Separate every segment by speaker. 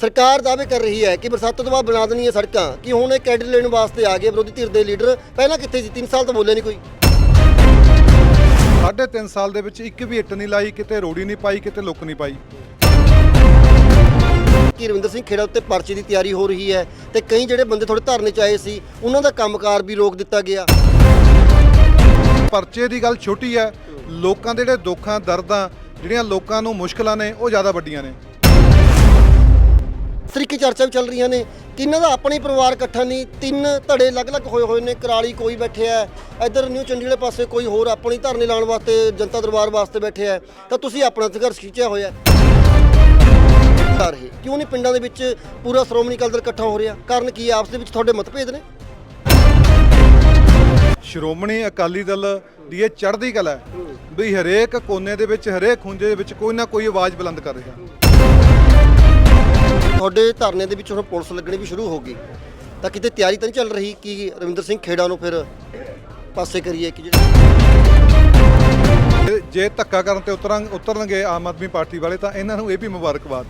Speaker 1: ਸਰਕਾਰ ਦਾਅਵੇ ਕਰ ਰਹੀ ਹੈ ਕਿ ਬਰਸਾਤਾਂ ਤੋਂ ਬਾਅਦ ਬਣਾ ਦੇਣੀਆਂ ਸੜਕਾਂ। ਕਿ ਹੁਣ ਇਹ ਕ੍ਰੈਡਿਟ ਲੈਣ ਵਾਸਤੇ ਆ ਗਏ ਵਿਰੋਧੀ ਧਿਰ ਦੇ ਲੀਡਰ? ਪਹਿਲਾਂ ਕਿੱਥੇ ਸੀ? 3 ਸਾਲ ਤੋਂ ਬੋਲੇ ਨਹੀਂ ਕੋਈ।
Speaker 2: ਸਾਢੇ ਤਿੰਨ ਸਾਲ ਦੇ ਵਿੱਚ ਇੱਕ ਵੀ ਇੱਟ ਨਹੀਂ ਲਾਈ ਕਿਤੇ ਰੋੜੀ ਨਹੀਂ ਪਾਈ ਕਿਤੇ ਲੁੱਕ ਨਹੀਂ ਪਾਈ।
Speaker 1: ਕਿ ਰਵਿੰਦਰ ਸਿੰਘ ਖੇੜਾ ਉੱਤੇ ਪਰਚੇ ਦੀ ਤਿਆਰੀ ਹੋ ਰਹੀ ਹੈ ਤੇ ਕਈ ਜਿਹੜੇ ਬੰਦੇ ਥੋੜੇ ਧਰਨੇ ਚ ਆਏ ਸੀ ਉਹਨਾਂ ਦਾ ਕੰਮਕਾਰ ਵੀ ਰੋਕ ਦਿੱਤਾ ਗਿਆ।
Speaker 2: ਪਰਚੇ ਦੀ ਗੱਲ ਛੋਟੀ ਹੈ ਲੋਕਾਂ ਦੇ ਜਿਹੜੇ ਦੁੱਖਾਂ ਦਰਦਾਂ ਜਿਹੜੀਆਂ ਲੋਕਾਂ ਨੂੰ ਮੁਸ਼ਕਲਾਂ ਨੇ ਉਹ ਜ਼ਿਆਦਾ ਵੱਡੀਆਂ ਨੇ।
Speaker 1: ਤਰੀਕੇ ਚਰਚਾ ਵੀ ਚੱਲ ਰਹੀਆਂ ਨੇ ਕਿ ਇਹਨਾਂ ਦਾ ਆਪਣਾ ਹੀ ਪਰਿਵਾਰ ਇਕੱਠਾ ਨਹੀਂ, ਤਿੰਨ ਧੜੇ ਅਲੱਗ-ਅਲੱਗ ਹੋਏ ਹੋਏ ਨੇ, ਕਰਾਲੀ ਕੋਈ ਬੈਠਿਆ ਹੈ ਇੱਧਰ ਨਿਊ ਚੰਡੀਗੜ੍ਹ ਪਾਸੇ ਕੋਈ ਹੋਰ ਆਪਣੀ ਧਰਨੇ ਲਾਉਣ ਵਾਸਤੇ, ਜਨਤਾ ਦਰਬਾਰ ਵਾਸਤੇ ਬੈਠਿਆ ਹੈ ਤਾਂ ਤੁਸੀਂ ਆਪਣਾ ਸੰਘਰਸ਼ ਖਿੱਚਿਆ ਹੋਇਆ ਕਰ ਰਹੇ ਕਿਉਂ ਨਹੀਂ ਪਿੰਡਾਂ ਦੇ ਵਿੱਚ ਪੂਰਾ ਸ਼੍ਰੋਮਣੀ ਅਕਾਲੀ ਦਲ ਇਕੱਠਾ ਹੋ ਰਿਹਾ? ਕਾਰਨ ਕੀ ਹੈ ਆਪਸ ਦੇ ਵਿੱਚ ਤੁਹਾਡੇ ਮਤਭੇਦ ਨੇ?
Speaker 2: ਸ਼੍ਰੋਮਣੀ ਅਕਾਲੀ ਦਲ ਦੀ ਇਹ ਚੜ੍ਹਦੀ ਕਲਾ ਹੈ ਵੀ ਹਰੇਕ ਕੋਨੇ ਦੇ ਵਿੱਚ, ਹਰੇਕ ਖੁੰਝੇ ਦੇ ਵਿੱਚ ਕੋਈ ਨਾ ਕੋਈ ਆਵਾਜ਼ ਬੁਲੰਦ ਕਰ ਰਿਹਾ।
Speaker 1: ਤੁਹਾਡੇ ਧਰਨੇ ਦੇ ਵਿੱਚ ਹੁਣ ਪੁਲਿਸ ਲੱਗਣੀ ਵੀ ਸ਼ੁਰੂ ਹੋ ਗਈ। ਤਾਂ ਕਿਤੇ ਤਿਆਰੀ ਤਾਂ ਨਹੀਂ ਚੱਲ ਰਹੀ ਕਿ ਰਵਿੰਦਰ ਸਿੰਘ ਖੇੜਾ ਨੂੰ ਫਿਰ ਪਾਸੇ ਕਰੀਏ ਕਿ ਜਿਹੜੇ
Speaker 2: ਜੇ- ਧੱਕਾ ਕਰਨ ਤੇ ਉਤਰਾਂ ਉਤਰਨਗੇ ਆਮ ਆਦਮੀ ਪਾਰਟੀ ਵਾਲੇ ਤਾਂ ਇਹਨਾਂ ਨੂੰ ਇਹ ਵੀ ਮੁਬਾਰਕਬਾਦ।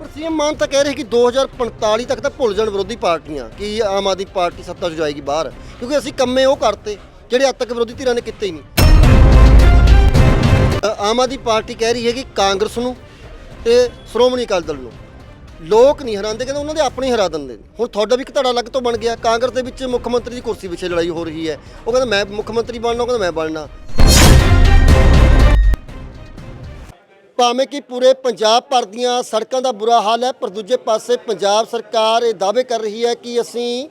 Speaker 1: ਪਰ ਸੀਐਮ ਮਾਨ ਤਾਂ ਕਹਿ ਰਹੇ ਕਿ 2045 ਤੱਕ ਤਾਂ ਭੁੱਲ ਜਾਣ ਵਿਰੋਧੀ ਪਾਰਟੀਆਂ ਕਿ ਆਮ ਆਦਮੀ ਪਾਰਟੀ ਸੱਤਾ 'ਚ ਜਾਏਗੀ ਬਾਹਰ। ਕਿਉਂਕਿ ਅਸੀਂ ਕੰਮੇ ਉਹ ਕਰਤੇ ਜਿਹੜੇ ਅੱਜ ਤੱਕ ਵਿਰੋਧੀ ਧਿਰਾਂ ਨੇ ਕੀਤੇ ਹੀ ਨਹੀਂ। ਆਮ ਆਦਮੀ ਪਾਰਟੀ ਕਹਿ ਰਹੀ ਹੈ ਕਿ ਕਾਂਗਰਸ ਨੂੰ ਤੇ ਸ਼੍ਰੋਮਣੀ ਅਕਾਲੀ ਦਲ ਨੂੰ ਲੋਕ ਨਹੀਂ ਹਰਾਉਂਦੇ ਕਹਿੰਦੇ ਉਹਨਾਂ ਦੇ ਆਪਣੇ ਹਰਾ ਦਿੰਦੇ ਨੇ। ਹੁਣ ਤੁਹਾਡਾ ਵੀ ਇੱਕ ਧੜਾ ਅਲੱਗ ਤੋਂ ਬਣ ਗਿਆ। ਕਾਂਗਰਸ ਦੇ ਵਿੱਚ ਮੁੱਖ ਮੰਤਰੀ ਦੀ ਕੁਰਸੀ ਪਿੱਛੇ ਲੜਾਈ ਹੋ ਰਹੀ ਹੈ। ਉਹ ਕਹਿੰਦਾ, ਮੈਂ ਮੁੱਖ ਮੰਤਰੀ ਬਣਨਾ, ਉਹ ਕਹਿੰਦਾ, ਮੈਂ ਬਣਨਾ। ਭਾਵੇਂ ਕਿ ਪੂਰੇ ਪੰਜਾਬ ਭਰ ਦੀਆਂ ਸੜਕਾਂ ਦਾ ਬੁਰਾ ਹਾਲ ਹੈ, ਪਰ ਦੂਜੇ ਪਾਸੇ ਪੰਜਾਬ ਸਰਕਾਰ ਇਹ ਦਾਅਵੇ ਕਰ ਰਹੀ ਹੈ ਕਿ ਅਸੀਂ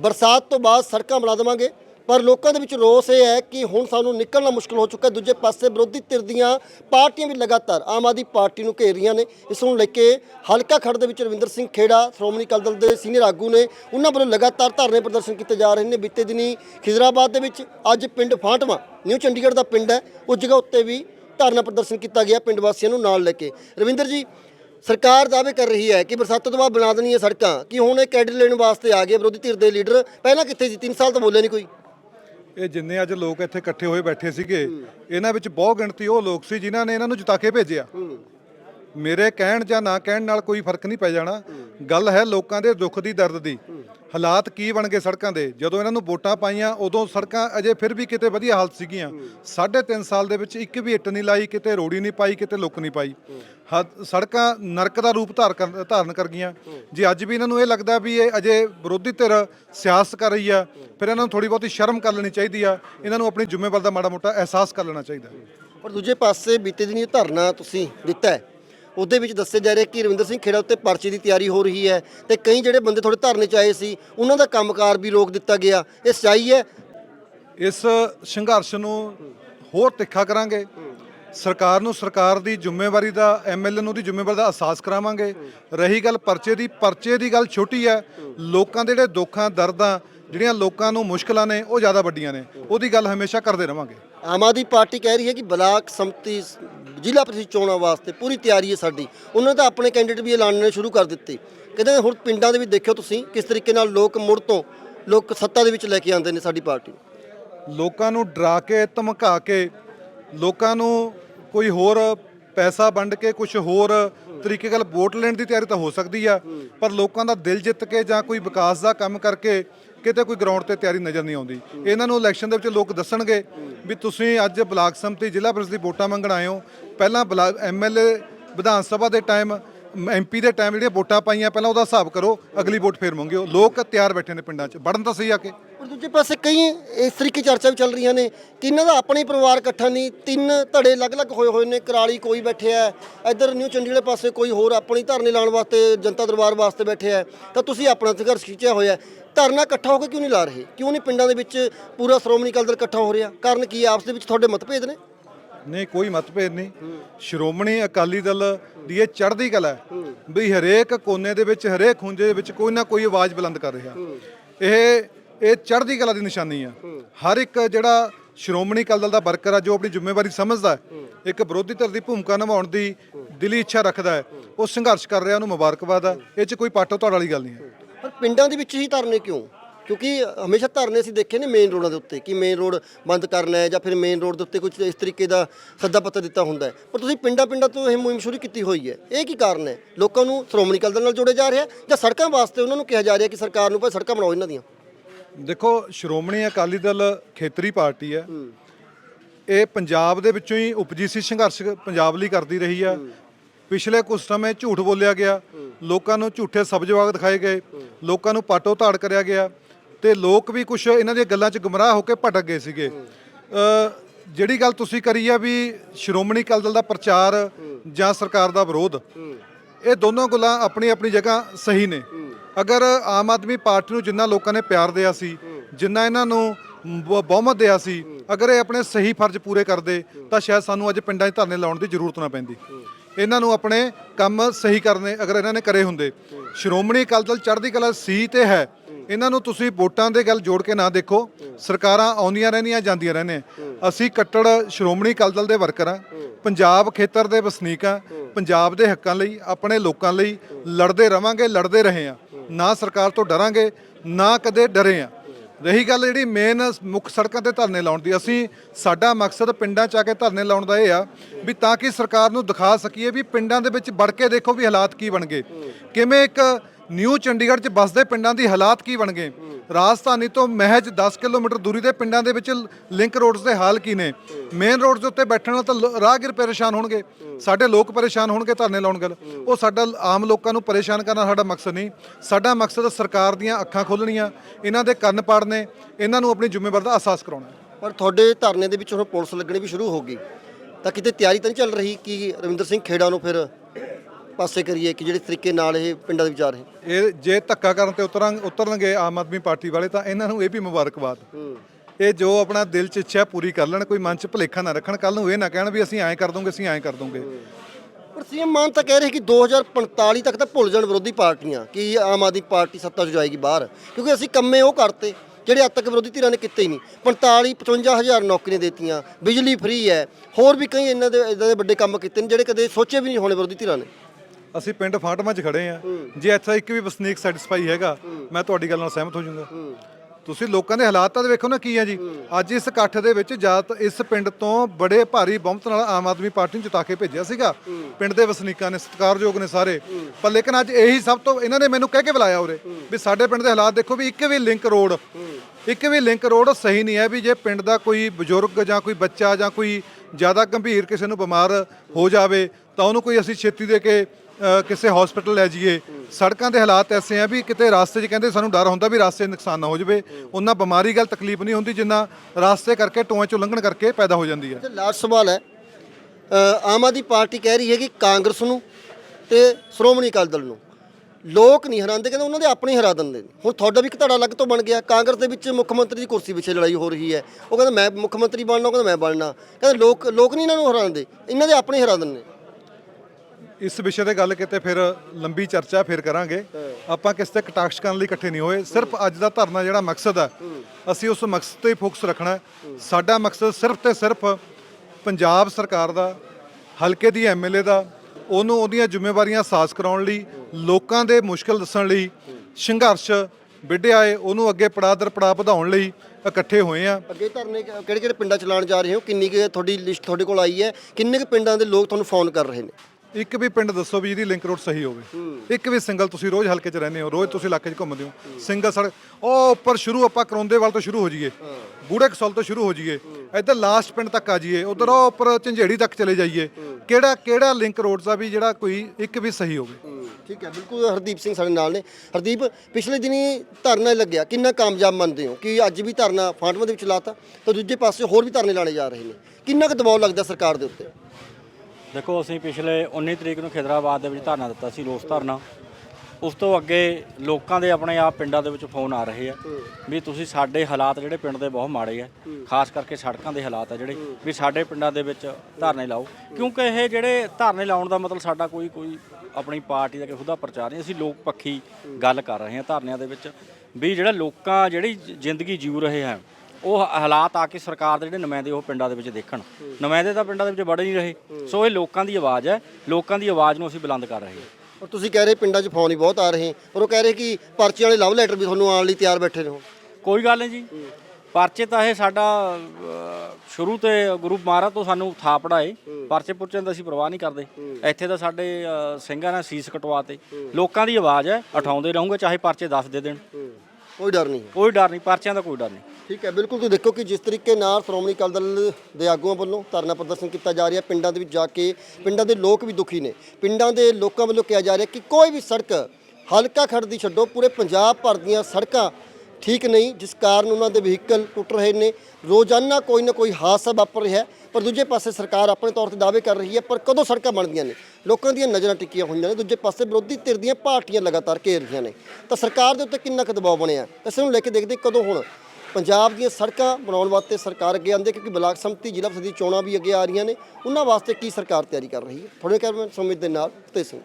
Speaker 1: ਬਰਸਾਤ ਤੋਂ ਬਾਅਦ ਸੜਕਾਂ ਬਣਾ ਦੇਵਾਂਗੇ। ਪਰ ਲੋਕਾਂ ਦੇ ਵਿੱਚ ਰੋਸ ਇਹ ਹੈ ਕਿ ਹੁਣ ਸਾਨੂੰ ਨਿਕਲਣਾ ਮੁਸ਼ਕਲ ਹੋ ਚੁੱਕਾ ਦੂਜੇ ਪਾਸੇ ਵਿਰੋਧੀ ਧਿਰ ਦੀਆਂ ਪਾਰਟੀਆਂ ਵੀ ਲਗਾਤਾਰ ਆਮ ਆਦਮੀ ਪਾਰਟੀ ਨੂੰ ਘੇਰ ਰਹੀਆਂ ਨੇ। ਇਸ ਨੂੰ ਲੈ ਕੇ ਹਲਕਾ ਖੜ ਦੇ ਵਿੱਚ ਰਵਿੰਦਰ ਸਿੰਘ ਖੇੜਾ, ਸ਼੍ਰੋਮਣੀ ਅਕਾਲੀ ਦਲ ਦੇ ਸੀਨੀਅਰ ਆਗੂ ਨੇ ਉਹਨਾਂ ਵੱਲੋਂ ਲਗਾਤਾਰ ਧਰਨੇ ਪ੍ਰਦਰਸ਼ਨ ਕੀਤੇ ਜਾ ਰਹੇ ਨੇ। ਬੀਤੇ ਦਿਨੀ ਖਿਜ਼ਰਾਬਾਦ ਦੇ ਵਿੱਚ ਅੱਜ ਪਿੰਡ ਫਾਂਟਵਾ, ਨਿਊ ਚੰਡੀਗੜ੍ਹ ਦਾ ਪਿੰਡ ਹੈ, ਉਸ ਜਗ੍ਹਾ ਉੱਤੇ ਵੀ ਧਰਨਾ ਪ੍ਰਦਰਸ਼ਨ ਕੀਤਾ ਗਿਆ ਪਿੰਡ ਵਾਸੀਆਂ ਨੂੰ ਨਾਲ ਲੈ ਕੇ। ਰਵਿੰਦਰ ਜੀ, ਸਰਕਾਰ ਦਾਅਵੇ ਕਰ ਰਹੀ ਹੈ ਕਿ ਬਰਸਾਤਾਂ ਤੋਂ ਬਾਅਦ ਬਣਾ ਦੇਣੀਆਂ ਸੜਕਾਂ, ਕਿ ਹੁਣ ਇਹ ਕ੍ਰੈਡਿਟ ਲੈਣ ਵਾਸਤੇ ਆ ਗਏ ਵਿਰੋਧੀ ਧਿਰ ਦੇ ਲੀਡਰ। ਪਹਿਲਾਂ ਕਿੱਥੇ ਸੀ? 3 ਸਾਲ ਤੋਂ ਬੋਲੇ ਨਹੀਂ ਕੋਈ।
Speaker 2: ਇਹ ਜਿੰਨੇ ਅੱਜ ਲੋਕ ਇੱਥੇ ਇਕੱਠੇ ਹੋਏ ਬੈਠੇ ਸੀਗੇ, ਇਹਨਾਂ ਵਿੱਚ ਬਹੁਤ ਗਿਣਤੀ ਉਹ ਲੋਕ ਸੀ ਜਿਨ੍ਹਾਂ ਨੇ ਇਹਨਾਂ ਨੂੰ ਜਿਤਾ ਕੇ ਭੇਜਿਆ। ਮੇਰੇ ਕਹਿਣ ਜਾਂ ਨਾ ਕਹਿਣ ਨਾਲ ਕੋਈ ਫ਼ਰਕ ਨਹੀਂ ਪੈ ਜਾਣਾ। ਗੱਲ ਹੈ ਲੋਕਾਂ ਦੇ ਦੁੱਖ ਦੀ, ਦਰਦ ਦੀ। ਹਾਲਾਤ ਕੀ ਬਣ ਗਏ ਸੜਕਾਂ ਦੇ? ਜਦੋਂ ਇਹਨਾਂ ਨੂੰ ਵੋਟਾਂ ਪਾਈਆਂ ਉਦੋਂ ਸੜਕਾਂ ਅਜੇ ਫਿਰ ਵੀ ਕਿਤੇ ਵਧੀਆ ਹਾਲਤ ਸੀਗੀਆਂ। ਸਾਢੇ ਤਿੰਨ ਸਾਲ ਦੇ ਵਿੱਚ ਇੱਕ ਵੀ ਇੱਟ ਨਹੀਂ ਲਾਈ ਕਿਤੇ ਰੋੜੀ ਨਹੀਂ ਪਾਈ ਕਿਤੇ ਲੁੱਕ ਨਹੀਂ ਪਾਈ। ਸੜਕਾਂ ਨਰਕ ਦਾ ਰੂਪ ਧਾਰ ਧਾਰਨ ਕਰ ਗਈਆਂ। ਜੇ ਅੱਜ ਵੀ ਇਹਨਾਂ ਨੂੰ ਇਹ ਲੱਗਦਾ ਵੀ ਇਹ ਅਜੇ ਵਿਰੋਧੀ ਧਿਰ ਸਿਆਸਤ ਕਰ ਰਹੀ ਆ ਫਿਰ ਇਹਨਾਂ ਨੂੰ ਥੋੜੀ ਬਹੁਤੀ ਸ਼ਰਮ ਕਰ ਲੈਣੀ ਚਾਹੀਦੀ ਆ। ਇਹਨਾਂ ਨੂੰ ਆਪਣੀ ਜ਼ਿੰਮੇਵਾਰੀ ਦਾ ਮਾੜਾ ਮੋਟਾ ਅਹਿਸਾਸ ਕਰ ਲੈਣਾ ਚਾਹੀਦਾ।
Speaker 1: ਪਰ ਦੂਜੇ ਪਾਸੇ ਬੀਤੇ ਦਿਨ ਧਰਨਾ ਤੁਸੀਂ ਦਿੱਤਾ ਹੈ। ਉਹਦੇ ਵਿੱਚ ਦੱਸਿਆ ਜਾ ਰਿਹਾ ਕਿ ਰਵਿੰਦਰ ਸਿੰਘ ਖੇੜਾ ਉੱਤੇ ਪਰਚੇ ਦੀ ਤਿਆਰੀ ਹੋ ਰਹੀ ਹੈ ਤੇ ਕਈ ਜਿਹੜੇ ਬੰਦੇ ਥੋੜੇ ਧਰਨੇ ਚ ਆਏ ਸੀ ਉਹਨਾਂ ਦਾ ਕੰਮਕਾਰ ਵੀ ਰੋਕ ਦਿੱਤਾ ਗਿਆ। ਇਹ ਸਚਾਈ ਹੈ?
Speaker 2: ਇਸ ਸੰਘਰਸ਼ ਨੂੰ ਹੋਰ ਤਿੱਖਾ ਕਰਾਂਗੇ। ਸਰਕਾਰ ਨੂੰ ਸਰਕਾਰ ਦੀ ਜ਼ਿੰਮੇਵਾਰੀ ਦਾ ਐਮਐਲਏ ਨੂੰ ਦੀ ਜ਼ਿੰਮੇਵਾਰੀ ਦਾ ਅਹਿਸਾਸ ਕਰਾਵਾਂਗੇ। ਰਹੀ ਗੱਲ ਪਰਚੇ ਦੀ ਪਰਚੇ ਦੀ ਗੱਲ ਛੋਟੀ ਹੈ। ਲੋਕਾਂ ਦੇ ਜਿਹੜੇ ਦੁੱਖਾਂ ਦਰਦਾਂ ਜਿਹੜੀਆਂ ਲੋਕਾਂ ਨੂੰ ਮੁਸ਼ਕਲਾਂ ਨੇ ਉਹ ਜ਼ਿਆਦਾ ਵੱਡੀਆਂ ਨੇ। ਉਹਦੀ ਗੱਲ ਹਮੇਸ਼ਾ ਕਰਦੇ ਰਵਾਂਗੇ।
Speaker 1: ਆਮ ਆਦਮੀ ਪਾਰਟੀ ਕਹਿ ਰਹੀ ਹੈ ਕਿ ਬਲਾਕ ਸੰਮਤੀ ਜ਼ਿਲ੍ਹਾ ਪ੍ਰੀਸ਼ਦ ਚੋਣਾਂ ਵਾਸਤੇ ਪੂਰੀ ਤਿਆਰੀ ਹੈ ਸਾਡੀ। ਉਹਨਾਂ ਨੇ ਤਾਂ ਆਪਣੇ ਕੈਂਡੀਡੇਟ ਵੀ ਐਲਾਨਣੇ ਸ਼ੁਰੂ ਕਰ ਦਿੱਤੇ। ਕਹਿੰਦੇ ਹੁਣ ਪਿੰਡਾਂ ਦੇ ਵਿੱਚ ਦੇਖਿਓ ਤੁਸੀਂ ਕਿਸ ਤਰੀਕੇ ਨਾਲ ਲੋਕ ਮੁੜ ਤੋਂ ਲੋਕ ਸੱਤਾ ਦੇ ਵਿੱਚ ਲੈ ਕੇ ਆਉਂਦੇ ਨੇ ਸਾਡੀ ਪਾਰਟੀ।
Speaker 2: ਲੋਕਾਂ ਨੂੰ ਡਰਾ ਕੇ, ਧਮਕਾ ਕੇ, ਲੋਕਾਂ ਨੂੰ ਕੋਈ ਹੋਰ ਪੈਸਾ ਵੰਡ ਕੇ ਕੁਝ ਹੋਰ ਤਰੀਕੇ ਨਾਲ ਵੋਟ ਲੈਣ ਦੀ ਤਿਆਰੀ ਤਾਂ ਹੋ ਸਕਦੀ ਆ, ਪਰ ਲੋਕਾਂ ਦਾ ਦਿਲ ਜਿੱਤ ਕੇ ਜਾਂ ਕੋਈ ਵਿਕਾਸ ਦਾ ਕੰਮ ਕਰਕੇ ਕਿਤੇ ਕੋਈ ਗਰਾਊਂਡ ਤੇ ਤਿਆਰੀ ਨਜ਼ਰ ਨਹੀਂ ਆਉਂਦੀ। ਇਹਨਾਂ ਨੂੰ ਇਲੈਕਸ਼ਨ ਦੇ ਵਿੱਚ ਲੋਕ ਦੱਸਣਗੇ ਵੀ ਤੁਸੀਂ ਅੱਜ ਬਲਾਕ ਸੰਮਤੀ ਜ਼ਿਲ੍ਹਾ ਪ੍ਰੀਸ਼ਦ ਦੀ ਵੋਟਾਂ ਮੰਗਣ ਆਏ ਹੋ। ਪਹਿਲਾਂ ਬਲਾਕ ਐਮਐਲਏ ਵਿਧਾਨ ਸਭਾ ਦੇ ਟਾਈਮ ਐਮਪੀ ਦੇ ਟਾਈਮ ਜਿਹੜੀਆਂ ਵੋਟਾਂ ਪਾਈਆਂ, ਪਹਿਲਾਂ ਉਹਦਾ ਹਿਸਾਬ ਕਰੋ, ਅਗਲੀ ਵੋਟ ਫੇਰ ਮੰਗਿਓ। ਲੋਕ ਤਿਆਰ ਬੈਠੇ ਨੇ ਪਿੰਡਾਂ 'ਚ। ਵੜਨ ਤਾਂ ਸਹੀ ਆ ਕੇ।
Speaker 1: ਪਰ ਦੂਜੇ ਪਾਸੇ ਕਈ ਇਸ ਤਰੀਕੇ ਚਰਚਾ ਵੀ ਚੱਲ ਰਹੀਆਂ ਨੇ ਕਿ ਇਹਨਾਂ ਦਾ ਆਪਣੇ ਪਰਿਵਾਰ ਇਕੱਠਾ ਨਹੀਂ, ਤਿੰਨ ਧੜੇ ਅਲੱਗ-ਅਲੱਗ ਹੋਏ ਹੋਏ ਨੇ, ਕਰਾਲੀ ਕੋਈ ਬੈਠਿਆ ਹੈ, ਇੱਧਰ ਨਿਊ ਚੰਡੀਗੜ੍ਹ ਪਾਸੇ ਕੋਈ ਹੋਰ ਆਪਣੀ ਧਰਨੇ ਲਾਉਣ ਵਾਸਤੇ, ਜਨਤਾ ਦਰਬਾਰ ਵਾਸਤੇ ਬੈਠਿਆ ਹੈ, ਤਾਂ ਤੁਸੀਂ ਆਪਣਾ ਸੰਘਰਸ਼ ਖਿੱਚਿਆ ਹੋਇਆ ਧਰਨਾ ਇਕੱਠਾ ਹੋ ਕੇ ਕਿਉਂ ਨਹੀਂ ਲਾ ਰਹੇ? ਕਿਉਂ ਨਹੀਂ ਪਿੰਡਾਂ ਦੇ ਵਿੱਚ ਪੂਰਾ ਸ਼੍ਰੋਮਣੀ ਅਕਾਲੀ ਦਲ ਇਕੱਠਾ ਹੋ ਰਿਹਾ? ਕਾਰਨ ਕੀ ਹੈ ਆਪਸ ਦੇ ਵਿੱਚ ਤੁਹਾਡੇ ਮਤਭੇਦ ਨੇ?
Speaker 2: ਨਹੀਂ, ਕੋਈ ਮਤਭੇਦ ਨਹੀਂ। ਸ਼੍ਰੋਮਣੀ ਅਕਾਲੀ ਦਲ ਦੀ ਇਹ ਚੜ੍ਹਦੀ ਕਲਾ ਹੈ ਵੀ ਹਰੇਕ ਕੋਨੇ ਦੇ ਵਿੱਚ, ਹਰੇਕ ਖੁੰਝੇ ਦੇ ਵਿੱਚ ਕੋਈ ਨਾ ਕੋਈ ਆਵਾਜ਼ ਬੁਲੰਦ ਕਰ ਰਿਹਾ। ਇਹ ਇਹ ਚੜ੍ਹਦੀ ਕਲਾ ਦੀ ਨਿਸ਼ਾਨੀ ਆ। ਹਰ ਇੱਕ ਜਿਹੜਾ ਸ਼੍ਰੋਮਣੀ ਅਕਾਲੀ ਦਲ ਦਾ ਵਰਕਰ ਆ, ਜੋ ਆਪਣੀ ਜ਼ਿੰਮੇਵਾਰੀ ਸਮਝਦਾ ਹੈ, ਇੱਕ ਵਿਰੋਧੀ ਧਿਰ ਦੀ ਭੂਮਿਕਾ ਨਿਭਾਉਣ ਦੀ ਦਿਲੀ ਇੱਛਾ ਰੱਖਦਾ ਹੈ, ਉਹ ਸੰਘਰਸ਼ ਕਰ ਰਿਹਾ, ਉਹਨੂੰ ਮੁਬਾਰਕਬਾਦ ਆ। ਇਹ 'ਚ ਕੋਈ ਪਾਟੋ ਧੜ ਵਾਲੀ ਗੱਲ ਨਹੀਂ ਹੈ।
Speaker 1: ਪਿੰਡਾਂ ਦੇ ਵਿੱਚ ਹੀ ਧਰਨੇ ਕਿਉਂ? ਕਿਉਂਕਿ ਹਮੇਸ਼ਾ ਧਰਨੇ ਅਸੀਂ ਦੇਖੇ ਨੇ ਮੇਨ ਰੋਡਾਂ ਦੇ ਉੱਤੇ ਕਿ ਮੇਨ ਰੋਡ ਬੰਦ ਕਰਨਾ ਹੈ ਜਾਂ ਫਿਰ ਮੇਨ ਰੋਡ ਦੇ ਉੱਤੇ ਕੁਝ ਇਸ ਤਰੀਕੇ ਦਾ ਸੱਦਾ ਪੱਤਰ ਦਿੱਤਾ ਹੁੰਦਾ ਹੈ। ਪਰ ਤੁਸੀਂ ਪਿੰਡਾਂ ਪਿੰਡਾਂ ਤੋਂ ਇਹ ਮੁਹਿੰਮ ਸ਼ੁਰੂ ਕੀਤੀ ਹੋਈ ਹੈ। ਇਹ ਕੀ ਕਾਰਨ ਹੈ? ਲੋਕਾਂ ਨੂੰ ਸ਼੍ਰੋਮਣੀ ਅਕਾਲੀ ਦਲ ਨਾਲ ਜੋੜਿਆ ਜਾ ਰਿਹਾ ਜਾਂ ਸੜਕਾਂ ਵਾਸਤੇ ਉਹਨਾਂ ਨੂੰ ਕਿਹਾ ਜਾ ਰਿਹਾ ਕਿ ਸਰਕਾਰ ਨੂੰ ਭਾਈ ਸੜਕਾਂ ਬਣਾਓ ਇਹਨਾਂ ਦੀਆਂ?
Speaker 2: ਦੇਖੋ ਸ਼੍ਰੋਮਣੀ ਅਕਾਲੀ ਦਲ ਖੇਤਰੀ ਪਾਰਟੀ ਹੈ। ਇਹ ਪੰਜਾਬ ਦੇ ਵਿੱਚੋਂ ਹੀ ਉਪਜੀ ਸੀ ਸੰਘਰਸ਼ ਪੰਜਾਬ ਲਈ ਕਰਦੀ ਰਹੀ ਆ ਪਿਛਲੇ ਕੁਝ ਸਮੇਂ ਝੂਠ ਬੋਲਿਆ ਗਿਆ। ਲੋਕਾਂ ਨੂੰ ਝੂਠੇ ਸਬਜਵਾਗ ਦਿਖਾਏ ਗਏ, ਲੋਕਾਂ ਨੂੰ ਪਾਟੋ ਧਾੜ ਕਰਿਆ ਗਿਆ ਤੇ ਲੋਕ ਵੀ ਕੁਝ ਇਹਨਾਂ ਦੀਆਂ ਗੱਲਾਂ 'ਚ ਗੁੰਮਰਾਹ ਹੋ ਕੇ ਭਟਕ ਗਏ ਸੀਗੇ। ਜਿਹੜੀ ਗੱਲ ਤੁਸੀਂ ਕਰੀ ਆ ਵੀ ਸ਼੍ਰੋਮਣੀ ਅਕਾਲੀ ਦਲ ਦਾ ਪ੍ਰਚਾਰ ਜਾਂ ਸਰਕਾਰ ਦਾ ਵਿਰੋਧ, ਇਹ ਦੋਨੋਂ ਗੱਲਾਂ ਆਪਣੀ ਆਪਣੀ ਜਗ੍ਹਾ ਸਹੀ ਨੇ। ਅਗਰ ਆਮ ਆਦਮੀ ਪਾਰਟੀ ਨੂੰ ਜਿੰਨਾ ਲੋਕਾਂ ਨੇ ਪਿਆਰ ਦਿਆ ਸੀ, ਜਿੰਨਾ ਇਹਨਾਂ ਨੂੰ ਬ- ਬਹੁਮਤ ਦਿਆ ਸੀ, ਅਗਰ ਇਹ ਆਪਣੇ ਸਹੀ ਫਰਜ਼ ਪੂਰੇ ਕਰਦੇ, ਤਾਂ ਸ਼ਾਇਦ ਸਾਨੂੰ ਅੱਜ ਪਿੰਡਾਂ 'ਚ ਧਰਨੇ ਲਾਉਣ ਦੀ ਜ਼ਰੂਰਤ ਨਾ ਪੈਂਦੀ। ਇਹਨਾਂ ਨੂੰ ਆਪਣੇ ਕੰਮ ਸਹੀ ਕਰਨੇ, ਅਗਰ ਇਹਨਾਂ ਨੇ ਕਰੇ ਹੁੰਦੇ। ਸ਼੍ਰੋਮਣੀ ਅਕਾਲੀ ਦਲ ਚੜ੍ਹਦੀ ਕਲਾ ਸੀ ਤੇ ਹੈ। ਇਹਨਾਂ ਨੂੰ ਤੁਸੀਂ ਵੋਟਾਂ ਦੇ ਗੱਲ ਜੋੜ ਕੇ ਨਾ ਦੇਖੋ। ਸਰਕਾਰਾਂ ਆਉਂਦੀਆਂ ਰਹਿੰਦੀਆਂ, ਜਾਂਦੀਆਂ ਰਹਿੰਦੇ ਅਸੀਂ ਕੱਟੜ ਸ਼੍ਰੋਮਣੀ ਅਕਾਲੀ ਦਲ ਦੇ ਵਰਕਰ ਹਾਂ। ਪੰਜਾਬ ਖੇਤਰ ਦੇ ਵਸਨੀਕ ਹਾਂ। ਪੰਜਾਬ ਦੇ ਹੱਕਾਂ ਲਈ, ਆਪਣੇ ਲੋਕਾਂ ਲਈ ਲੜਦੇ ਰਵਾਂਗੇ, ਲੜਦੇ ਰਹੇ ਹਾਂ। ਨਾ ਸਰਕਾਰ ਤੋਂ ਡਰਾਂਗੇ, ਨਾ ਕਦੇ ਡਰੇ ਹਾਂ। ਰਹੀ ਗੱਲ ਜਿਹੜੀ ਮੇਨ ਮੁੱਖ ਸੜਕਾਂ ਤੇ ਧਰਨੇ ਲਾਉਣ ਦੀ। ਅਸੀਂ ਸਾਡਾ ਮਕਸਦ ਪਿੰਡਾਂ 'ਚ ਆ ਕੇ ਧਰਨੇ ਲਾਉਣ ਦਾ ਇਹ ਆ ਵੀ ਤਾਂ ਕਿ ਸਰਕਾਰ ਨੂੰ ਦਿਖਾ ਸਕੀਏ ਵੀ ਪਿੰਡਾਂ ਦੇ ਵਿੱਚ ਵੜ ਕੇ ਦੇਖੋ ਵੀ ਹਾਲਾਤ ਕੀ ਬਣ ਗਏ। ਕਿਵੇਂ ਇੱਕ ਨਿਊ ਚੰਡੀਗੜ੍ਹ 'ਚ ਬਸਦੇ ਪਿੰਡਾਂ ਦੀ ਹਾਲਾਤ ਕੀ ਬਣ ਗਏ? ਰਾਜਧਾਨੀ ਤੋਂ ਮਹਿਜ 10 ਕਿਲੋਮੀਟਰ ਦੂਰੀ ਦੇ ਪਿੰਡਾਂ ਦੇ ਵਿੱਚ ਲਿੰਕ ਰੋਡਸ ਦੇ ਹਾਲ ਕੀ ਨੇ? ਮੇਨ ਰੋਡਸ ਦੇ ਉੱਤੇ ਬੈਠਣ ਨਾਲ ਤਾਂ ਲੋ- ਰਾਹਗੀਰ ਪਰੇਸ਼ਾਨ ਹੋਣਗੇ। ਸਾਡੇ ਲੋਕ ਪਰੇਸ਼ਾਨ ਹੋਣਗੇ ਧਰਨੇ ਲਾਉਣ ਗੱਲ। ਉਹ ਸਾਡਾ ਆਮ ਲੋਕਾਂ ਨੂੰ ਪਰੇਸ਼ਾਨ ਕਰਨਾ ਸਾਡਾ ਮਕਸਦ ਨਹੀਂ। ਸਾਡਾ ਮਕਸਦ ਸਰਕਾਰ ਦੀਆਂ ਅੱਖਾਂ ਖੋਲਣੀਆਂ ਇਹਨਾਂ ਦੇ ਕੰਨ ਪਾੜਨੇ। ਇਹਨਾਂ ਨੂੰ ਆਪਣੀ ਜ਼ਿੰਮੇਵਾਰੀ ਦਾ ਅਹਿਸਾਸ ਕਰਾਉਣਾ
Speaker 1: ਪਰ ਤੁਹਾਡੇ ਧਰਨੇ ਦੇ ਵਿੱਚ ਹੁਣ ਪੁਲਿਸ ਲੱਗਣੀ ਵੀ ਸ਼ੁਰੂ ਹੋ ਗਈ। ਤਾਂ ਕਿਤੇ ਤਿਆਰੀ ਤਾਂ ਨਹੀਂ ਚੱਲ ਰਹੀ ਕਿ ਰਵਿੰਦਰ ਸਿੰਘ ਖੇੜਾ ਨੂੰ ਫਿਰ ਪਾਸੇ ਕਰੀਏ ਕਿ ਜਿਹੜੇ ਤਰੀਕੇ ਨਾਲ ਇਹ ਪਿੰਡਾਂ ਦੇ ਵਿਚਾਰ ਹੈ
Speaker 2: ਇਹ ਜੇ ਧੱਕਾ ਕਰਨ ਤੇ ਉਤਰਾਂ ਉਤਰਨਗੇ ਆਮ ਆਦਮੀ ਪਾਰਟੀ ਵਾਲੇ ਤਾਂ ਇਹਨਾਂ ਨੂੰ ਇਹ ਵੀ ਮੁਬਾਰਕਬਾਦ। ਇਹ ਜੋ ਆਪਣਾ ਦਿਲ 'ਚ ਇੱਛਾ ਪੂਰੀ ਕਰ ਲੈਣ ਕੋਈ ਮਨ 'ਚ ਭੁਲੇਖਾ ਨਾ ਰੱਖਣ ਕੱਲ ਨੂੰ ਇਹ ਨਾ ਕਹਿਣ ਵੀ ਅਸੀਂ ਐਂ ਕਰ ਦੋਗੇ ਅਸੀਂ ਐਂ ਕਰ ਦੋਗੇ।
Speaker 1: ਪਰ ਸੀਐਮ ਮਾਨ ਤਾਂ ਕਹਿ ਰਹੇ ਕਿ 2045 ਤੱਕ ਤਾਂ ਭੁੱਲ ਜਾਣ ਵਿਰੋਧੀ ਪਾਰਟੀਆਂ ਕਿ ਆਮ ਆਦਮੀ ਪਾਰਟੀ ਸੱਤਾ 'ਚ ਜਾਏਗੀ ਬਾਹਰ। ਕਿਉਂਕਿ ਅਸੀਂ ਕੰਮੇ ਉਹ ਕਰਤੇ ਜਿਹੜੇ ਅੱਜ ਤੱਕ ਵਿਰੋਧੀ ਧਿਰਾਂ ਨੇ ਕੀਤੇ ਹੀ ਨਹੀਂ। 45 55 ਹਜ਼ਾਰ ਨੌਕਰੀਆਂ ਦਿੱਤੀਆਂ ਬਿਜਲੀ ਫ੍ਰੀ ਹੈ। ਹੋਰ ਵੀ ਕਈ ਇਹਨਾਂ ਦੇ ਇਦਾਂ ਦੇ ਵੱਡੇ ਕੰਮ ਕੀਤੇ ਨੇ ਜਿਹੜੇ ਕਦੇ ਸੋਚੇ ਵੀ ਨਹੀਂ ਹੋਣੇ ਵਿਰੋਧੀ ਧਿਰਾਂ ਨੇ।
Speaker 2: ਅਸੀਂ ਪਿੰਡ ਫਾਟਮਾ 'ਚ ਖੜੇ ਆ। ਜੇ ਇੱਥੇ ਇੱਕ ਵੀ ਵਸਨੀਕ ਸੈਟੀਸਫਾਈ ਹੈਗਾ ਮੈਂ ਤੁਹਾਡੀ ਗੱਲ ਨਾਲ ਸਹਿਮਤ ਹੋ ਜਾਊਂਗਾ। ਤੁਸੀਂ ਲੋਕਾਂ ਦੇ ਹਾਲਾਤ ਤਾਂ ਵੇਖੋ ਨਾ ਕੀ ਆ ਜੀ। ਅੱਜ ਇਸ ਇਕੱਠ ਦੇ ਵਿੱਚ ਜਦ ਇਸ ਪਿੰਡ ਤੋਂ ਬੜੇ ਭਾਰੀ ਬਹੁਮਤ ਨਾਲ ਆਮ ਆਦਮੀ ਪਾਰਟੀ ਨੂੰ ਜਿਤਾ ਕੇ ਭੇਜਿਆ ਸੀਗਾ। ਪਿੰਡ ਦੇ ਵਸਨੀਕਾਂ ਨੇ ਸਤਿਕਾਰਯੋਗ ਨੇ ਸਾਰੇ। ਪਰ ਲੇਕਿਨ ਅੱਜ ਇਹੀ ਸਭ ਤੋਂ ਇਹਨਾਂ ਨੇ ਮੈਨੂੰ ਕਹਿ ਕੇ ਬੁਲਾਇਆ ਉਰੇ ਵੀ ਸਾਡੇ ਪਿੰਡ ਦੇ ਹਾਲਾਤ ਦੇਖੋ ਵੀ ਇੱਕ ਵੀ ਲਿੰਕ ਰੋਡ ਇੱਕ ਵੀ ਲਿੰਕ ਰੋਡ ਸਹੀ ਨਹੀਂ ਹੈ ਵੀ ਜੇ ਪਿੰਡ ਦਾ ਕੋਈ ਬਜ਼ੁਰਗ ਜਾਂ ਕੋਈ ਬੱਚਾ ਜਾਂ ਕੋਈ ਜ਼ਿਆਦਾ ਗੰਭੀਰ ਕਿਸੇ ਨੂੰ ਬਿਮਾਰ ਹੋ ਜਾਵੇ ਤਾਂ ਉਹਨੂੰ ਕੋਈ ਅਸੀਂ ਛੇਤੀ ਦੇ ਕੇ ਕਿਸੇ ਹਸਪੀਟਲ ਲੈ ਜਾਈਏ। ਸੜਕਾਂ ਦੇ ਹਾਲਾਤ ਐਸੇ ਆ ਵੀ ਕਿਤੇ ਰਾਸਤੇ 'ਚ ਕਹਿੰਦੇ ਸਾਨੂੰ ਡਰ ਹੁੰਦਾ ਵੀ ਰਾਸਤੇ 'ਚ ਨੁਕਸਾਨ ਨਾ ਹੋ ਜਾਵੇ। ਉਹਨਾਂ ਬਿਮਾਰੀ ਗੱਲ ਤਕਲੀਫ ਨਹੀਂ ਹੁੰਦੀ ਜਿੰਨਾ ਰਾਸਤੇ ਕਰਕੇ ਟੋਏ 'ਚੋਂ ਲੰਘਣ ਕਰਕੇ ਪੈਦਾ ਹੋ ਜਾਂਦੀ ਹੈ
Speaker 1: ਲਾਸਟ ਸਵਾਲ ਹੈ। ਆਮ ਆਦਮੀ ਪਾਰਟੀ ਕਹਿ ਰਹੀ ਹੈ ਕਿ ਕਾਂਗਰਸ ਨੂੰ ਤੇ ਸ਼੍ਰੋਮਣੀ ਅਕਾਲੀ ਦਲ ਨੂੰ। ਲੋਕ ਨਹੀਂ ਹਰਾਉਂਦੇ ਕਹਿੰਦੇ ਉਹਨਾਂ ਦੇ ਆਪਣੇ ਹਰਾ ਦਿੰਦੇ ਨੇ। ਹੁਣ ਤੁਹਾਡਾ ਵੀ ਇੱਕ ਧੜਾ ਅਲੱਗ ਤੋਂ ਬਣ ਗਿਆ। ਕਾਂਗਰਸ ਦੇ ਵਿੱਚ ਮੁੱਖ ਮੰਤਰੀ ਦੀ ਕੁਰਸੀ ਪਿੱਛੇ ਲੜਾਈ ਹੋ ਰਹੀ ਹੈ। ਉਹ ਕਹਿੰਦਾ ਮੈਂ ਮੁੱਖ ਮੰਤਰੀ ਬਣਨਾ, ਉਹ ਕਹਿੰਦਾ ਮੈਂ ਬਣਨਾ। ਕਹਿੰਦੇ ਲੋਕ ਲੋਕ ਨਹੀਂ ਇਹਨਾਂ ਨੂੰ ਹਰਾਉਂਦੇ। ਇਹਨਾਂ ਦੇ ਆਪਣੇ ਹਰਾ ਦਿੰਦੇ
Speaker 2: ਇਸ ਵਿਸ਼ੇ ਤੇ ਗੱਲ ਕਿਤੇ ਫਿਰ ਲੰਬੀ ਚਰਚਾ ਫਿਰ ਕਰਾਂਗੇ। ਆਪਾਂ ਕਿਸ ਤੇ ਕਟਾਕਸ਼ ਕਰਨ ਲਈ ਇਕੱਠੇ ਨਹੀਂ ਹੋਏ। ਸਿਰਫ ਅੱਜ ਦਾ ਧਰਨਾ ਜਿਹੜਾ ਮਕਸਦ ਹੈ। ਅਸੀਂ ਉਸ ਮਕਸਦ ਤੇ ਫੋਕਸ ਰੱਖਣਾ। ਸਾਡਾ ਮਕਸਦ ਸਿਰਫ ਤੇ ਸਿਰਫ ਪੰਜਾਬ ਸਰਕਾਰ ਦਾ ਹਲਕੇ ਦੀ ਐਮਐਲਏ ਦਾ ਉਹਨੂੰ ਉਹਦੀਆਂ ਜ਼ਿੰਮੇਵਾਰੀਆਂ ਸਾਜ਼ ਕਰਾਉਣ ਲਈ ਲੋਕਾਂ ਦੇ ਮੁਸ਼ਕਲ ਦੱਸਣ ਲਈ ਸੰਘਰਸ਼ ਵਿੱਢਿਆ ਏ ਉਹਨੂੰ ਅੱਗੇ ਪੜਾਅ ਦਰ ਪੜਾਅ ਵਧਾਉਣ ਲਈ ਇਕੱਠੇ ਹੋਏ ਆ
Speaker 1: ਅੱਗੇ ਧਰਨੇ ਕਿਹੜੇ ਕਿਹੜੇ ਪਿੰਡਾਂ ਚ ਲਾਣ ਜਾ ਰਹੇ ਹੋ? ਕਿੰਨੀ ਕੁ ਤੁਹਾਡੀ ਲਿਸਟ ਤੁਹਾਡੇ ਕੋਲ ਆਈ ਹੈ? ਕਿੰਨੇ ਕੁ ਪਿੰਡਾਂ ਦੇ ਲੋਕ ਤੁਹਾਨੂੰ ਫੋਨ ਕਰ ਰਹੇ ਨੇ?
Speaker 2: ਇੱਕ ਵੀ ਪਿੰਡ ਦੱਸੋ ਵੀ ਜਿਹਦੀ ਲਿੰਕ ਰੋਡ ਸਹੀ ਹੋਵੇ। ਇੱਕ ਵੀ ਸਿੰਗਲ ਤੁਸੀਂ ਰੋਜ਼ ਹਲਕੇ 'ਚ ਰਹਿੰਦੇ ਹੋ ਰੋਜ਼ ਤੁਸੀਂ ਇਲਾਕੇ 'ਚ ਘੁੰਮਦੇ ਹੋ। ਸਿੰਗਲ ਸੜਕ ਉਹ ਉੱਪਰ ਸ਼ੁਰੂ ਆਪਾਂ ਕਰੌਂਦੇਵਾਲ ਤੋਂ ਸ਼ੁਰੂ ਹੋ ਜਾਈਏ। ਬੂੜੇ ਕਸੌਲ ਤੋਂ ਸ਼ੁਰੂ ਹੋ ਜਾਈਏ। ਇੱਧਰ ਲਾਸਟ ਪਿੰਡ ਤੱਕ ਆ ਜਾਈਏ। ਉਧਰ ਉਹ ਉੱਪਰ ਝੰਜੇੜੀ ਤੱਕ ਚਲੇ ਜਾਈਏ। ਕਿਹੜਾ ਕਿਹੜਾ ਲਿੰਕ ਰੋਡ ਦਾ ਵੀ ਜਿਹੜਾ ਕੋਈ ਇੱਕ ਵੀ ਸਹੀ ਹੋਵੇ।
Speaker 1: ਠੀਕ ਹੈ ਬਿਲਕੁਲ ਹਰਦੀਪ ਸਿੰਘ ਸਾਡੇ ਨਾਲ ਨੇ। ਹਰਦੀਪ ਪਿਛਲੇ ਦਿਨੀ ਧਰਨਾ ਲੱਗਿਆ। ਕਿੰਨਾ ਕਾਮਯਾਬ ਮੰਨਦੇ ਹੋ? ਕਿ ਅੱਜ ਵੀ ਧਰਨਾ ਫਾਟਮਾ ਦੇ ਵਿੱਚ ਲਾਤਾ ਤਾਂ ਦੂਜੇ ਪਾਸੇ ਹੋਰ ਵੀ ਧਰਨੇ ਲਾਣੇ ਜਾ ਰਹੇ ਨੇ। ਕਿੰਨਾ ਕੁ ਦਬਾਅ ਲੱਗਦਾ ਸਰਕਾਰ ਦੇ ਉੱਤੇ?
Speaker 3: ਦੇਖੋ, ਅਸੀਂ ਪਿਛਲੇ 19 ਤਰੀਕ ਨੂੰ ਖਿਦਰਾਬਾਦ ਦੇ ਵਿੱਚ ਧਰਨਾ ਦਿੱਤਾ ਸੀ, ਰੋਸ ਧਰਨਾ। ਉਸ ਤੋਂ ਅੱਗੇ ਲੋਕਾਂ ਦੇ ਆਪਣੇ ਆਪ ਪਿੰਡਾਂ ਦੇ ਵਿੱਚ ਫੋਨ ਆ ਰਹੇ ਆ ਵੀ ਤੁਸੀਂ ਸਾਡੇ ਹਾਲਾਤ ਜਿਹੜੇ ਪਿੰਡ ਦੇ ਬਹੁਤ ਮਾੜੇ ਆ। ਖਾਸ ਕਰਕੇ ਸੜਕਾਂ ਦੇ ਹਾਲਾਤ ਆ ਜਿਹੜੇ, ਵੀ ਸਾਡੇ ਪਿੰਡਾਂ ਦੇ ਵਿੱਚ ਧਰਨੇ ਲਾਓ। ਕਿਉਂਕਿ ਇਹ ਜਿਹੜੇ ਧਰਨੇ ਲਾਉਣ ਦਾ ਮਤਲਬ ਸਾਡਾ ਕੋਈ ਕੋਈ ਆਪਣੀ ਪਾਰਟੀ ਦਾ ਕਿਸੇ ਦਾ ਪ੍ਰਚਾਰ ਨਹੀਂ। ਅਸੀਂ ਲੋਕ ਪੱਖੀ ਗੱਲ ਕਰ ਰਹੇ ਹਾਂ ਧਰਨਿਆਂ ਦੇ ਵਿੱਚ ਵੀ ਜਿਹੜਾ ਲੋਕਾਂ, ਜਿਹੜੀ ਜ਼ਿੰਦਗੀ ਜੀਉ ਰਹੇ ਹਨ ਉਹ ਹਾਲਾਤ ਆ ਕੇ ਸਰਕਾਰ ਦੇ ਜਿਹੜੇ ਨੁਮਾਇੰਦੇ ਉਹ ਪਿੰਡਾਂ ਦੇ ਵਿੱਚ ਦੇਖਣ। ਨੁਮਾਇੰਦੇ ਤਾਂ ਪਿੰਡਾਂ ਦੇ ਵਿੱਚ ਵੜ ਨਹੀਂ ਰਹੇ। ਸੋ ਇਹ ਲੋਕਾਂ ਦੀ ਆਵਾਜ਼ ਹੈ। ਲੋਕਾਂ ਦੀ ਆਵਾਜ਼ ਨੂੰ ਅਸੀਂ ਬੁਲੰਦ ਕਰ ਰਹੇ ਹਾਂ।
Speaker 1: ਔਰ ਤੁਸੀਂ ਕਹਿ ਰਹੇ ਪਿੰਡਾਂ 'ਚ ਫੋਨ ਹੀ ਬਹੁਤ ਆ ਰਹੇ। ਪਰ ਉਹ ਕਹਿ ਰਹੇ ਕਿ ਪਰਚੀ ਵਾਲੇ ਲਵ ਲੈਟਰ ਵੀ ਤੁਹਾਨੂੰ ਆਉਣ ਲਈ ਤਿਆਰ ਬੈਠੇ ਨੇ
Speaker 3: ਕੋਈ ਗੱਲ ਨਹੀਂ ਜੀ। ਪਰਚੇ ਤਾਂ ਇਹ ਸਾਡਾ ਸ਼ੁਰੂ ਤੇ ਗੁਰੂ ਮਹਾਰਾਜ ਤੋਂ ਸਾਨੂੰ ਥਾ ਪੜਾਏ ਪਰਚੇ ਪੁਰਚੇ ਦਾ ਅਸੀਂ ਪਰਵਾਹ ਨਹੀਂ ਕਰਦੇ। ਇੱਥੇ ਤਾਂ ਸਾਡੇ ਸਿੰਘਾਂ ਨੇ ਸੀਸ ਕਟਵਾਤੇ ਲੋਕਾਂ ਦੀ ਆਵਾਜ਼ ਹੈ ਉਠਾਉਂਦੇ ਰਹੂੰਗੇ ਚਾਹੇ ਪਰਚੇ ਦੱਸ ਦੇ ਦੇਣ।
Speaker 1: ਕੋਈ ਡਰ ਨਹੀਂ ਹੈ।
Speaker 3: ਕੋਈ ਡਰ ਨਹੀਂ ਪਰਚਿਆਂ ਦਾ ਕੋਈ ਡਰ ਨਹੀਂ।
Speaker 1: ਠੀਕ ਹੈ ਬਿਲਕੁਲ ਤੁਸੀਂ ਦੇਖੋ ਕਿ ਜਿਸ ਤਰੀਕੇ ਨਾਲ ਸ਼੍ਰੋਮਣੀ ਅਕਾਲੀ ਦਲ ਦੇ ਆਗੂਆਂ ਵੱਲੋਂ ਧਰਨਾ ਪ੍ਰਦਰਸ਼ਨ ਕੀਤਾ ਜਾ ਰਿਹਾ ਪਿੰਡਾਂ ਦੇ ਵਿੱਚ ਜਾ ਕੇ ਪਿੰਡਾਂ ਦੇ ਲੋਕ ਵੀ ਦੁਖੀ ਨੇ। ਪਿੰਡਾਂ ਦੇ ਲੋਕਾਂ ਵੱਲੋਂ ਕਿਹਾ ਜਾ ਰਿਹਾ ਕਿ ਕੋਈ ਵੀ ਸੜਕ ਹਲਕਾ ਖੜ ਦੀ ਛੱਡੋ ਪੂਰੇ ਪੰਜਾਬ ਭਰ ਦੀਆਂ ਸੜਕਾਂ ਠੀਕ ਨਹੀਂ, ਜਿਸ ਕਾਰਨ ਉਹਨਾਂ ਦੇ ਵਹੀਕਲ ਟੁੱਟ ਰਹੇ ਨੇ। ਰੋਜ਼ਾਨਾ ਕੋਈ ਨਾ ਕੋਈ ਹਾਦਸਾ ਵਾਪਰ ਰਿਹਾ ਪਰ ਦੂਜੇ ਪਾਸੇ ਸਰਕਾਰ ਆਪਣੇ ਤੌਰ ਤੇ ਦਾਅਵੇ ਕਰ ਰਹੀ ਹੈ, ਪਰ ਕਦੋਂ ਸੜਕਾਂ ਬਣਦੀਆਂ ਨੇ? ਲੋਕਾਂ ਦੀਆਂ ਨਜ਼ਰਾਂ ਟਿੱਕੀਆਂ ਹੋਈਆਂ ਨੇ, ਦੂਜੇ ਪਾਸੇ ਵਿਰੋਧੀ ਧਿਰ ਦੀਆਂ ਪਾਰਟੀਆਂ ਲਗਾਤਾਰ ਘੇਰ ਰਹੀਆਂ ਨੇ। ਤਾਂ ਸਰਕਾਰ ਦੇ ਉੱਤੇ ਕਿੰਨਾ ਕੁ ਦਬਾਅ ਬਣਿਆ? ਇਸ ਨੂੰ ਲੈ ਕੇ ਦੇਖਦੇ ਕਦੋਂ ਹੁਣ। ਪੰਜਾਬ ਦੀਆਂ ਸੜਕਾਂ ਬਣਾਉਣ ਵਾਸਤੇ ਸਰਕਾਰ ਅੱਗੇ ਆਂਦੇ ਕਿਉਂਕਿ ਬਲਾਕ ਸੰਮਤੀ, ਜ਼ਿਲ੍ਹਾ ਪ੍ਰੀਸ਼ਦ ਦੀ ਚੋਣਾਂ ਵੀ ਅੱਗੇ ਆ ਰਹੀਆਂ ਨੇ। ਉਹਨਾਂ ਵਾਸਤੇ ਕੀ ਸਰਕਾਰ ਤਿਆਰੀ ਕਰ ਰਹੀ ਹੈ? ਥੋੜੇ ਕੈਮਰਾ ਸੁਮਿਤ ਦੇ ਨਾਲ ਤੇ ਸਿੰਘ।